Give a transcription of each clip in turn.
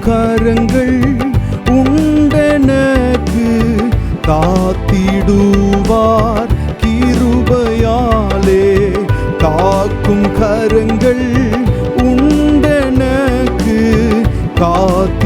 கரங்கள் உண்டனக்கு காத்திடுவார் கிருபையாலே. காக்கும் கரங்கள் உண்டனக்கு காத்திடுவார்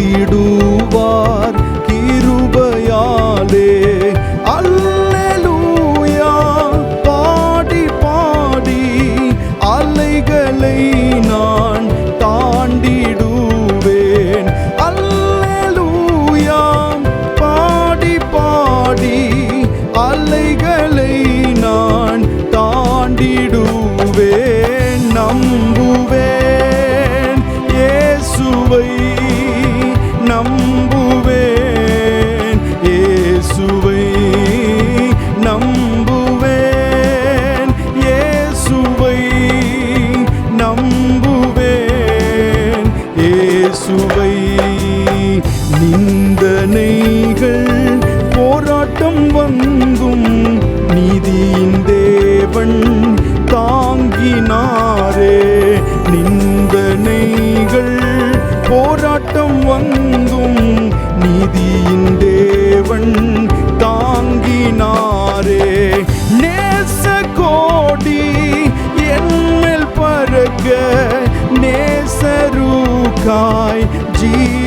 নয় জীব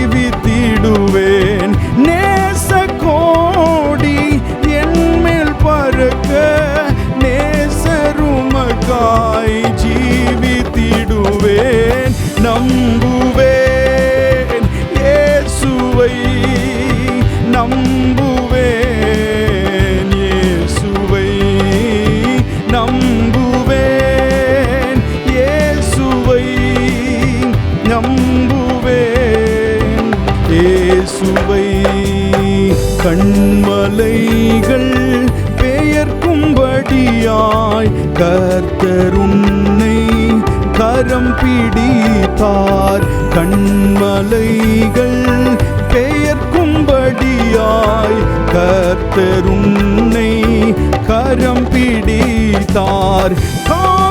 கண்மலைகள் பெயர்க்கும்படியாய் கர்த்தருன்னை கரம் பிடித்தார். கண்மலைகள் பெயர்க்கும்படியாய் கர்த்தருன்னை கரம் பிடித்தார். கா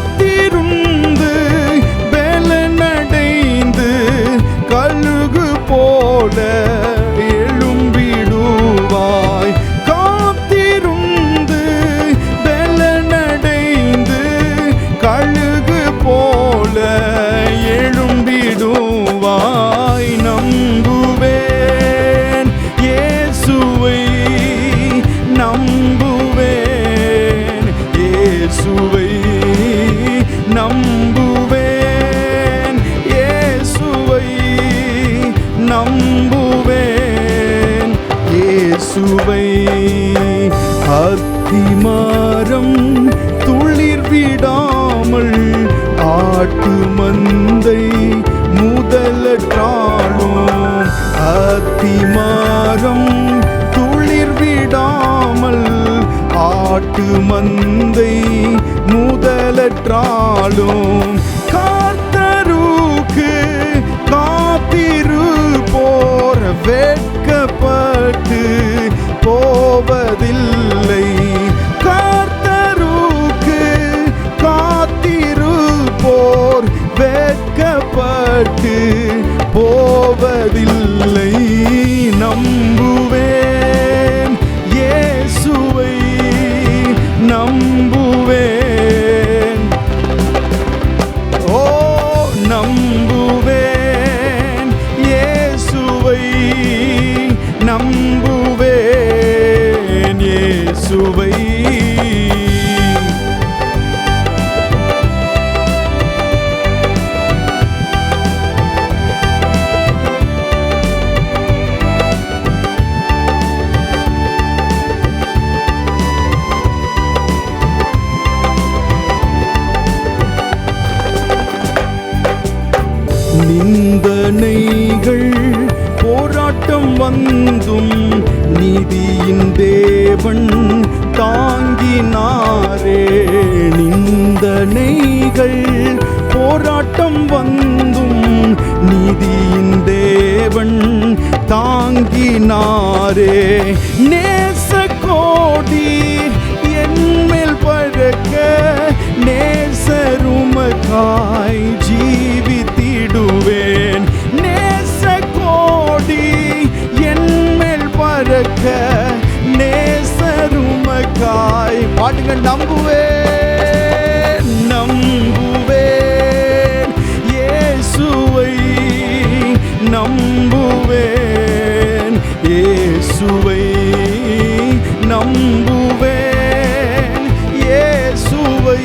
இயேசுவை. அத்திமரம் துளிர் விடாமல் ஆட்டு மந்தை முதலற்றாலும். அத்திமரம் துளிர் விடாமல் ஆட்டு மந்தை முதலற்றாலும். போவதில்லை. காத்தருக்கு காத்திருப்போர் வெட்கப்பட்டு போவதில்லை. வந்தும் நீதியின் தேவன் தாங்கினாரே. நிந்தனைகள் போராட்டம் வந்தும் நீதியின் தேவன் தாங்கினாரே. நேச கோடி என்மேல் பழக்க நேசருமக்காய் ஜீ நம்பும்படியாய் பாடுங்க நம்புவேன் நம்புவேன். இயேசுவை நம்புவேன் இயேசுவை நம்புவேன் இயேசுவை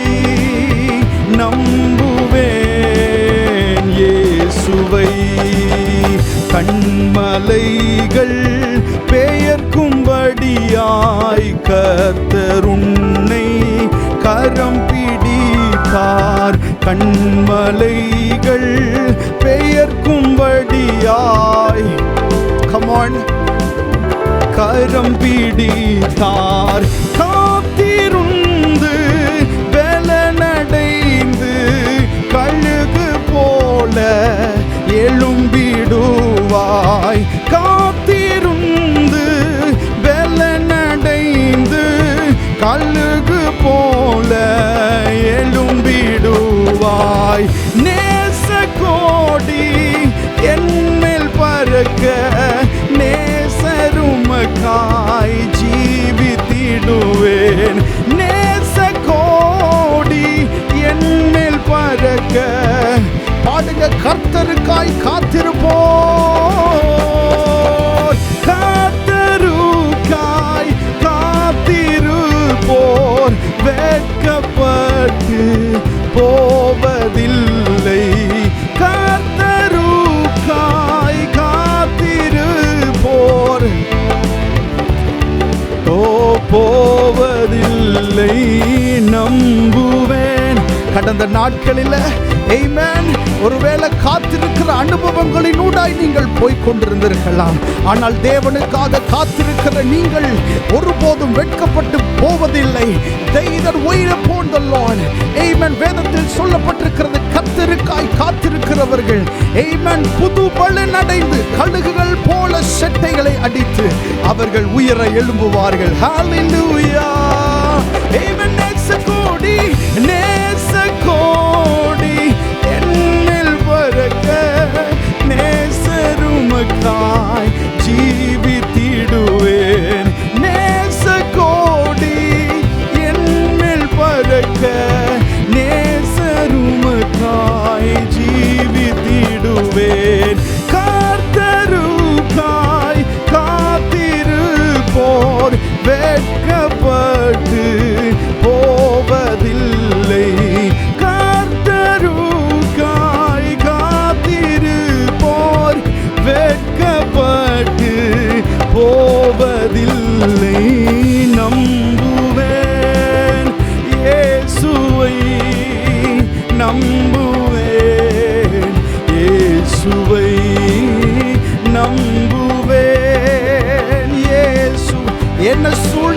நம்புவேன் இயேசுவை கண்மலை கண்மலைகள் பெயர்க்கும்படியாய் கமான் கரம் பிடித்தார். காத்திருப்போம். காத்தருக்காய் காத்திருப்போர் வெட்கப்பட்டு போவதில்லை. காத்தருக்காய் காத்திருப்போர். ஓ போவதில்லை. நம்புவேன். கடந்த நாட்களில் Amen. ஒருவேளை காத்திருக்கிற அனுபவங்களின் ஊடாய் நீங்கள் போய்க் கொண்டிருந்திருக்கலாம் ஆனால் தேவனுக்காக காத்திருக்கிற நீங்கள் ஒருபோதும் வெட்கப்பட்டு போவதில்லை வேதத்தில் சொல்லப்பட்டிருக்கிறது கத்திருக்காய் காத்திருக்கிறவர்கள் Amen. புது பலன் அடைந்து கழுகுகள் போல செட்டைகளை அடித்து அவர்கள் உயர எழும்புவார்கள் Hallelujah. Amen. நம்புவேன். இயேசு என்ன சூழ்